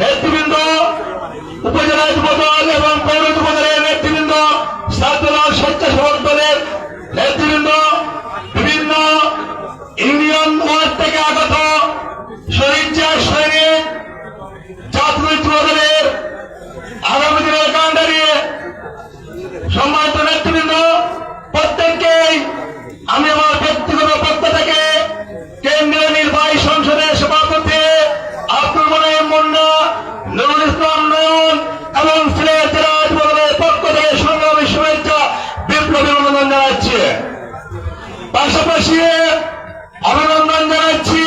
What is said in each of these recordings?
নেতৃবৃন্দ, উপজেলা যুবদল এবং পৌর যুবদলের নেতৃবৃন্দ ছাত্রদল স্বেচ্ছাসেবক দলের নেতৃবৃন্দ, বিভিন্ন ইউনিয়ন ওয়ার্ড থেকে আগত শহীদ সৈনিক, জাতীয় যুবদলের আগামী দিনের কাণ্ডারি সম্মানিত নেতৃবৃন্দ, প্রত্যেককেই আমি আমার ব্যক্তিগত পক্ষ থেকে কেন্দ্রীয় নির্বাহী সংসদের সভাপতি আব্দুল মোনাইম মুন্না নুরুল ইসলাম নয়ন এবং সিলেট জেলা যুবদলের পক্ষ থেকে সংগ্রামী শুভেচ্ছা বিপ্লবী অভিনন্দন জানাচ্ছি পাশাপাশি অভিনন্দন জানাচ্ছি।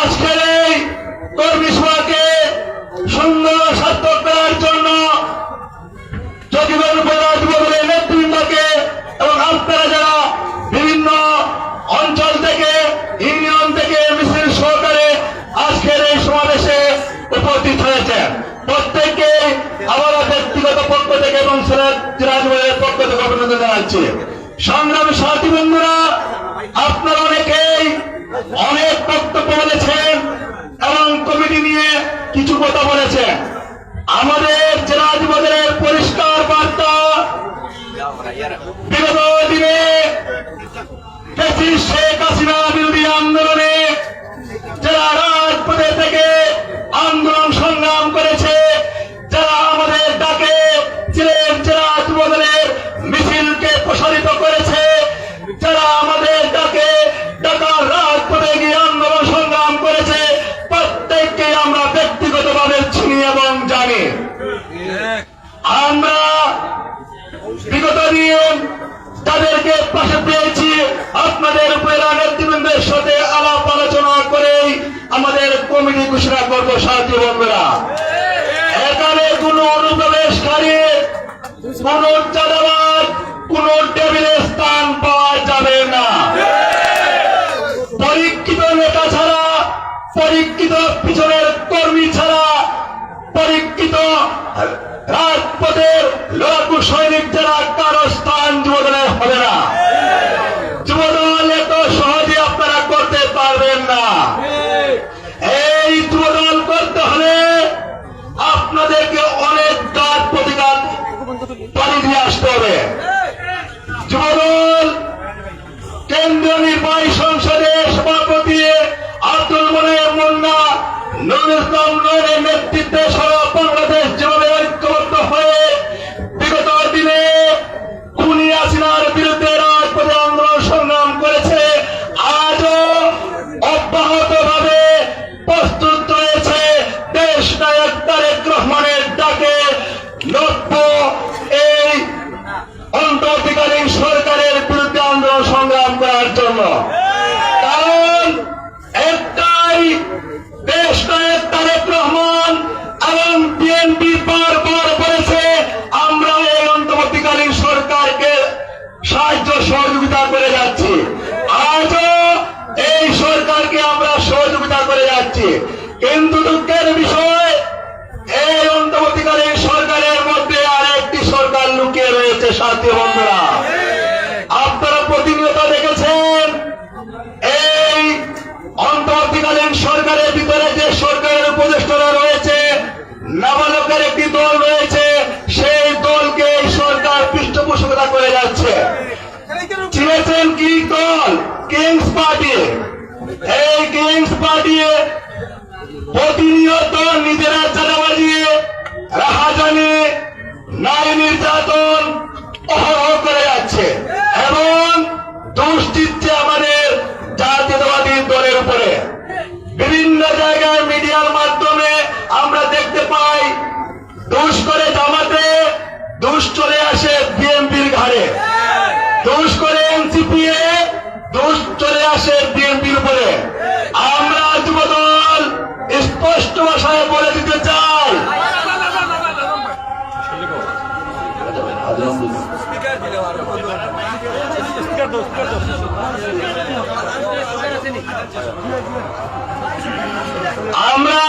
আজকের এই কর্মী সভাকে সুন্দর সার্থক করার জন্য চকিগঞ্জ উপজেলা যুবদলের নেতৃবৃন্দকে এবং আপনারা যারা বিভিন্ন অঞ্চল থেকে, ইউনিয়ন থেকে মিছিল সহকারে আজকের এই সমাবেশে উপস্থিত হয়েছে প্রত্যেককে আমার ব্যক্তিগত পক্ষ থেকে এবং যুবদলের পক্ষ থেকে অভিনন্দন জানাচ্ছি। সংগ্রামী সাথী বন্ধুরা আপনারা অনেকেই অনেক বক্তব্য বলেছেন এবং কমিটি নিয়ে কিছু কথা বলেছেন। আমাদের জেলা যুবদলের পরিষ্কার বার্তা, বিগত দিনে শেখ হাসিনা বিরোধী আন্দোলনে তাদেরকে পাশে পেয়েছি। আপনাদের উপজেলা নেতৃবৃন্দের সাথে আলাপ আলোচনা করেই আমাদের কমিটি ঘোষণা করব, সাথী বন্ধুরা। এখানে কোন অনুপ্রবেশকারী, কোন চাঁদাবাদ কোন টেবিলের স্থান পাওয়া যাবে না। পরীক্ষিত নেতা ছাড়া, পরীক্ষিত পিছনের কর্মী ছাড়া, পরীক্ষিত রাজপথের লড়াকু সৈনিক যারা কারও হবে না। যুবদল এত সহজে আপনারা করতে পারবেন দিয়ে আসতে হবে। যুবদল কেন্দ্রীয় নির্বাহী সংসদের সভাপতি আব্দুল নয়নের নেতৃত্বে সারা বাংলাদেশ যেভাবে ঐক্যবদ্ধ হয়ে বিগত দিনে খুনি আসিনার বিরুদ্ধে রাজপথে আন্দোলন সংগ্রাম করেছে আজও অব্যাহত ভাবে প্রস্তুত রয়েছে দেশ নায়ক তারেক রহমানের ডাকে নব্য এই অন্তর্বর্তীকালীন সরকারের বিরুদ্ধে আন্দোলন সংগ্রাম করার জন্য কারণ একটাই দেশ নায়ক তারেক রহমান এবং বিএনপি বারবার বলেছে আমরা এই অন্তর্বর্তীকালীন সরকারকে সাহায্য সহযোগিতা করে যাচ্ছি আজও এই সরকারকে আমরা সহযোগিতা করে কিন্তু দুঃখের বিষয়, এই অন্তর্বর্তীকালীন সরকারের মধ্যে আরেকটি সরকার লুকিয়ে রয়েছে, সাথী বন্ধুরা। আপনারা প্রতিনিয়ত দেখেছেন, এই অন্তর্বর্তীকালীন সরকারের ভিতরে যে সরকারের উপদেষ্টারা রয়েছে, নাবালকের একটি দল রয়েছে, সেই দলকে সরকার পৃষ্ঠপোষকতা করে যাচ্ছে। চিনেছেন কি দল? কিংস পার্টি এই কিংস পার্টি প্রতিনিয়ত নিজেরা চাঁদাবাজি, রাহাজানি, নারী নির্যাতন অহরহ করে যাচ্ছে। এবং দোষ আমাদের জাতীয়তাবাদী দলের উপরে। বিভিন্ন জায়গায় মিডিয়ার মাধ্যমে আমরা দেখতে পাই, দোষ করে জামাতে, দোষ চলে আসে বিএনপির ঘাড়ে। দোষ করে এনসিপিএ দোষ চলে আসে বিএনপির উপরে। আমরা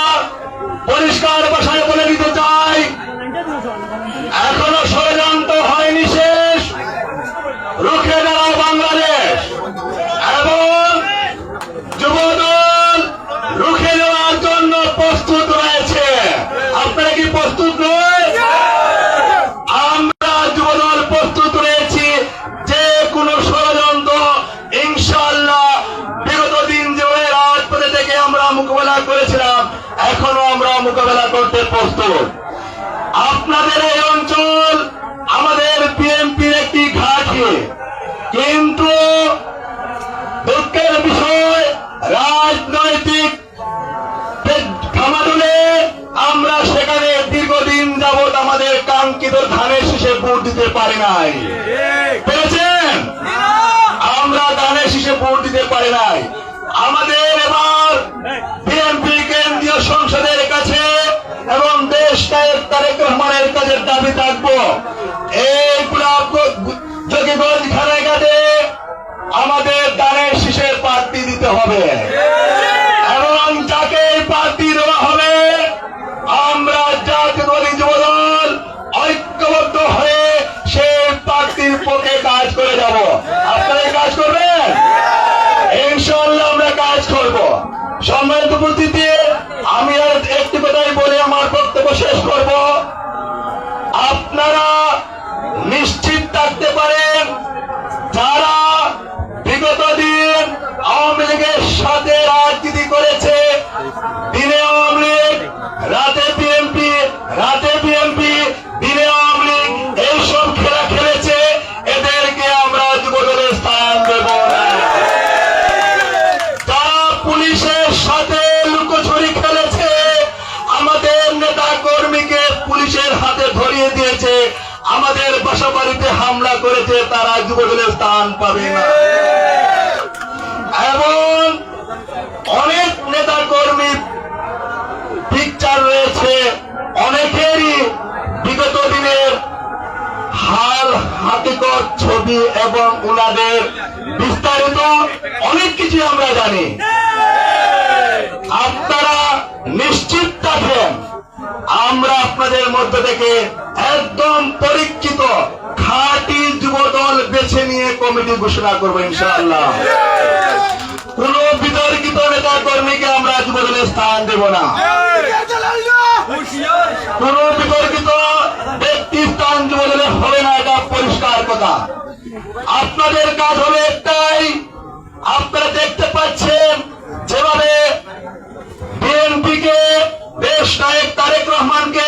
পরিষ্কার ভাষায় বলে দিতে চাই এখনও ষড়যন্ত্র হয়নি শেষ রুখে দাঁড়াও বাংলাদেশ এবং যুবদল রুখে দেওয়ার জন্য প্রস্তুত রয়েছে মোকাবেলা করেছিলাম, এখনও আমরা মোকাবেলা করতে প্রস্তুত। আপনাদের এই অঞ্চল আমাদের বিএনপির একটি ঘাঁটি। কিন্তু দুঃখের বিষয়, রাজনৈতিক খামারুলে আমরা সেখানে দীর্ঘদিন যাবৎ আমাদের কাঙ্ক্ষিত ধানের শীষে ভোট দিতে পারি নাই। পেরেছেন? আমরা ধানের শীষে ভোট দিতে পারি নাই। আমাদের এবার বিএনপি কেন্দ্রীয় সংসদের কাছে এবং দেশ নায়ক তারেক রহমানের কাছে দাবি থাকব। এই যোগীগঞ্জ খানাঘাটে আমাদের দানের শীষের প্রার্থী দিতে হবে। হামলা তারা যুবদলের স্থান পাবে না। এবং অনেক নেতা কর্মী পিকচার রয়েছে, অনেকেরই বিগত দিনের হার হাকিকত ছবি এবং উনাদের বিস্তারিত অনেক কিছু আমরা জানি। আপনারা নিশ্চিত থাকেন, আমরা আপনাদের মধ্য থেকে একদম পরীক্ষিত বেছে নিয়ে কমিটি ঘোষণা করব ইনশাআল্লাহ। কোন বিতর্কিত নেতা কর্মীকে আমরা যুবদলের স্থান দেব না। কোন বিতর্কিত ব্যক্তি স্থান যুবদলে হবে না, এটা পরিষ্কার কথা। আপনাদের কাজ হবে একটাই, আপনারা দেখতে পাচ্ছেন যেভাবে বিএনপিকে দেশ নায়ক তারেক রহমানকে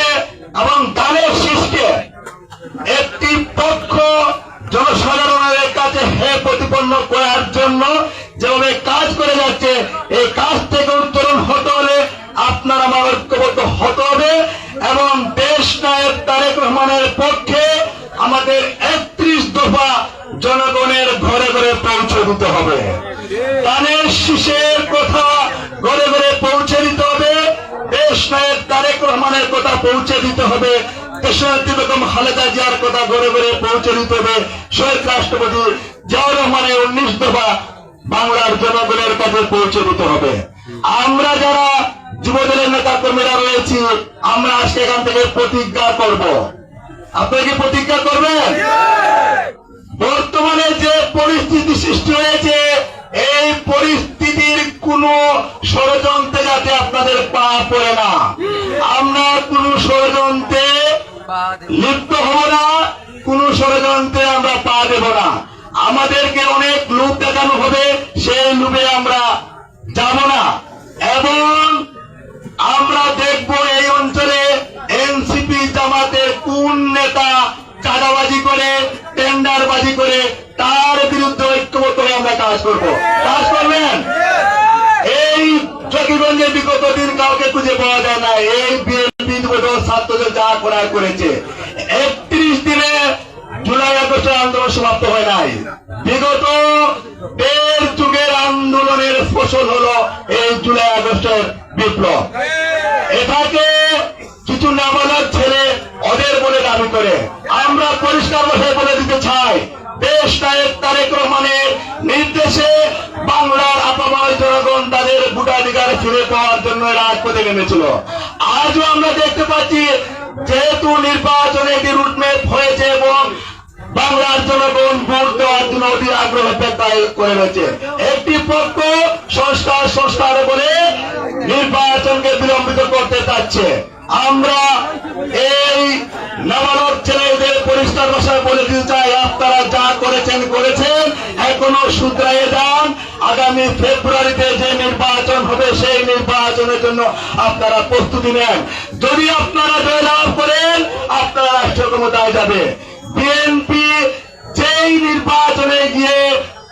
পৌঁছে দিতে হবে। দেশনেত্রী বেগম খালেদা জিয়ার কথা ঘরে ঘরে পৌঁছে দিতে হবে। শহীদ রাষ্ট্রপতি জিয়াউর রহমানের উনিশ দফা বাংলার জনগণের কাছে পৌঁছে দিতে হবে। আমরা যারা যুবদলের নেতা কর্মীরা রয়েছি আমরা আজকে এখান থেকে প্রতিজ্ঞা করব। আপনারা কি প্রতিজ্ঞা করবেন? বর্তমানে যে পরিস্থিতি সৃষ্টি হয়েছে এই পরিস্থিতির কোন ষড়যন্ত্রে যাতে আপনাদের পা পড়ে না আমরা কোন ষড়যন্ত্রে লিপ্ত হব না কোন ষড়যন্ত্রে আমরা পা দেব না আমাদেরকে অনেক লোক দেখানো হবে, সেই লোভে আমরা যাব না। এবং আমরা দেখব এই অঞ্চলে এনসিপি জামাতের কোন নেতা চাঁদাবাজি করে, টেন্ডারবাজি করে, তার বিরুদ্ধে ঐক্যবদ্ধ হয়ে আমরা কাজ করব। কাজ করবেন? এই চকিগঞ্জে বিগত দিন কাউকে খুঁজে পাওয়া যায় না। এই বিএনপি ছাত্রদের যা করার করেছে। একত্রিশ দিনে জুলাই আগস্টের আন্দোলন সমাপ্ত হয় নাই। বিগত দেড় যুগের আন্দোলনের ফসল হলো এই জুলাই আগস্টের বিপ্লব। এটাকে কিছু নাবালক ছেলে ওদের বলে দাবি করে। আমরা পরিষ্কার ভাষায় বলে দিতে চাই, দেশ নায়ক তারেক রহমানের নির্দেশে বাংলার আপামার জনগণ তাদের ভোটাধিকার ফিরে পাওয়ার জন্য রাজপথে নেমেছিল। আজও আমরা দেখতে পাচ্ছি, যেহেতু নির্বাচনে একটি রুটম্যাপ হয়েছে এবং বাংলার জনগণ ভোট দেওয়ার জন্য অতি আগ্রহ ব্যক্ত করে রয়েছে। একটি পক্ষ সংস্কার সংস্কার বলে নির্বাচনকে বিলম্বিত করতে চাচ্ছে। আমরা এই নাবালক ছেলেদের পরিষ্কার ভাষায় বলে দিতে চাই, আপনারা যা করেছেন করেছেন, এখনও শুধরাইয়ে যান। আগামী ফেব্রুয়ারিতে যে নির্বাচন হবে, সেই নির্বাচনের জন্য আপনারা প্রস্তুতি নেন। যদি আপনারা জয়লাভ করেন, আপনারা রাষ্ট্র ক্ষমতায় যাবে। বিএনপি যেই নির্বাচনে গিয়ে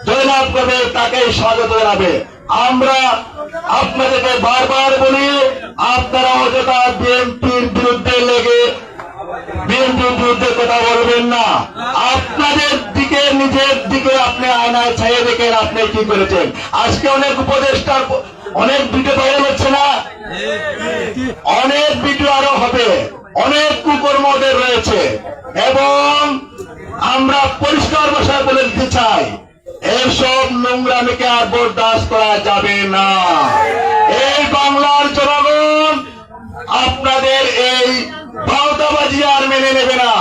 জয়লাভ করবে, তাকেই স্বাগত জানাবে। আমরা আপনাদেরকে বারবার বলি, আপনারা অযথা বিএনপির বিরুদ্ধে লেগে বিএনপির বিরুদ্ধে কথা বলবেন না। আপনাদের দিকে, নিজের দিকে আপনি আয়নায় ছাইয়ে দেখেন আপনি কি করেছেন। আজকে অনেক উপদেষ্টার অনেক ভিডিও ভাইরাল হচ্ছে না? অনেক ভিডিও আরও হবে। অনেক কুকর্ম ওদের রয়েছে। এবং আমরা পরিষ্কার ভাষায় বলে দিতে চাই, এসব নোংরামিকে আর বরদাস্ত করা যাবে না। এই বাংলার জনগণ আপনাদের এই ভাওতাবাজি আর মেনে নেবে না।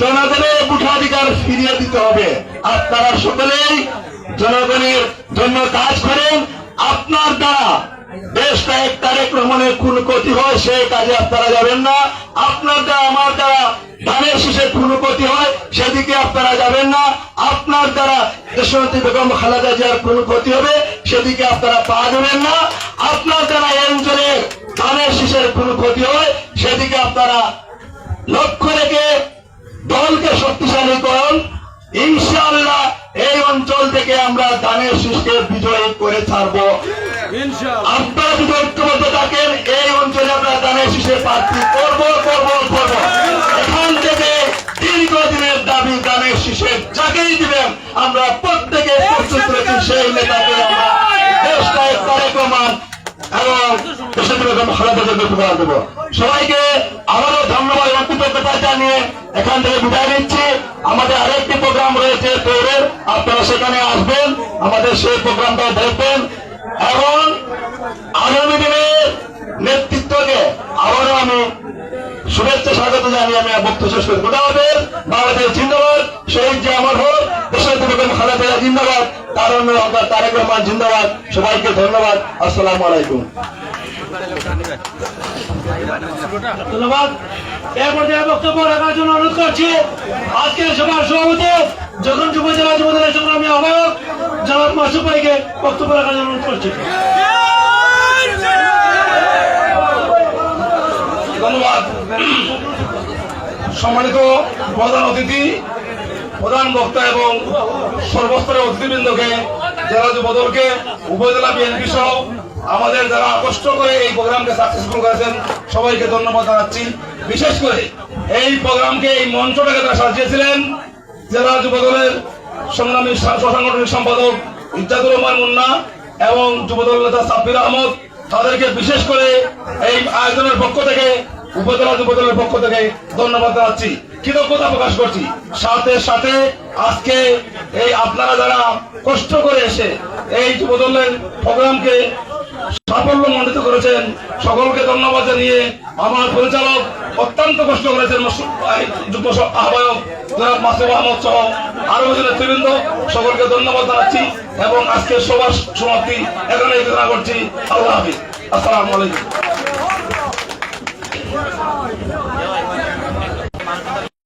জনগণের ভোটাধিকার ফিরিয়ে দিতে হবে। আপনারা সকলেই জনগণের জন্য কাজ করেন। আপনার দ্বারা দেশটা এক তারেক রহমানের কোন ক্ষতি হয়, সেই কাজে আপনারা যাবেন না। আপনার দ্বারা, আমার দ্বারা ধানের শীষে কোন ক্ষতি হয়, সেদিকে আপনারা যাবেন না। আপনার দ্বারা দেশমন্ত্রী বেগম খালেদা জিয়ার কোন ক্ষতি হবে, সেদিকে আপনারা পা দেবেন না। আপনার দ্বারা এই অঞ্চলের ধানের শীষের কোন ক্ষতি হয়, সেদিকে আপনারা লক্ষ্য রেখে দলকে শক্তিশালী করুন। ইনশাআল্লাহ এই অঞ্চল থেকে আমরা ধানের শীষকে বিজয়ী করে ছাড়বো। আপনারা যদি ঐক্যবদ্ধ থাকেন এই অঞ্চলে আমরা ধানের শীষে প্রার্থী করব করব করব। এখান থেকে দীর্ঘদিনের দাবি ধানের শীষে যাকেই দিবেন আমরা প্রত্যেকে প্রস্তুত সেই নেতাকে আমরা তারেক রহমান এবং দেশের বেগম খালেদা জিয়াকে উপহার দেবো। সবাইকে আবারও ধন্যবাদ এবং কৃতজ্ঞতা জানিয়ে এখান থেকে বিদায় নিচ্ছি। আমাদের আরেকটি প্রোগ্রাম রয়েছে পৌরের আপনারা সেখানে আসবেন আমাদের সেই প্রোগ্রামটা দেখবেন। এবং আগামী দিনের নেতৃত্বকে আবারও আমি শুভেচ্ছা, স্বাগত জানিয়ে আমি বক্তব্য শেষ করি। খোদা হাফেজ বাংলাদেশ জিন্দাবাদ, শহীদ যে আমার হোক, দেশের বেগম খালেদা জিন্দাবাদ তারণ তারেক রহমান জিন্দাবাদ। সবাইকে ধন্যবাদ। আসসালামু আলাইকুম। ধন্যবাদ। এ পর্যায়ে বক্তব্য রাখার জন্য অনুরোধ করছি, আজকে সভার সভাপতি, যখন যুব জেলা যুব দলের সংগ্রামী আহ্বায়ক জনাব ভাইকে বক্তব্য রাখার জন্য অনুরোধ করছি। ধন্যবাদ। সম্মানিত প্রধান অতিথি, প্রধান বক্তা এবং সর্বস্তরের অতিথিবৃন্দকে, জেলা যুবদলকে উপজেলা বিএনপি সহ আমাদের যারা কষ্ট করে এই প্রোগ্রামকে সাকসেসফুল করেছেন, সবাইকে ধন্যবাদ জানাচ্ছি। বিশেষ করে এই প্রোগ্রামকে, এই মঞ্চটাকে তারা সাজিয়েছিলেন জেলা যুবদলের সংগ্রামী সা- সাংগঠনিক সম্পাদক ইজাদুর রহমান মুন্না এবং যুবদল নেতা সাব্বির আহমদ। তাদেরকে বিশেষ করে এই আয়োজনের পক্ষ থেকে উপজেলা যুবদলের পক্ষ থেকে ধন্যবাদ জানাচ্ছি। কৃতজ্ঞতা প্রকাশ করছি। সাথে সাথে আজকে এই আপনারা যারা কষ্ট করে এসে এই যুবদলের প্রোগ্রামকে সাফল্য মণ্ডিত করেছেন, সকলকে ধন্যবাদ জানিয়ে আমার পরিচালক অত্যন্ত কষ্ট করেছেন যুগ্ম আহ্বায়ক জনাব মাসুদ আহমদ সহ আরও নেতৃবৃন্দ, সকলকে ধন্যবাদ জানাচ্ছি এবং আজকে সবার সমাপ্তি এখানে ঘোষণা করছি। আল্লাহ হাফিজ। আসসালামু আলাইকুম। first time.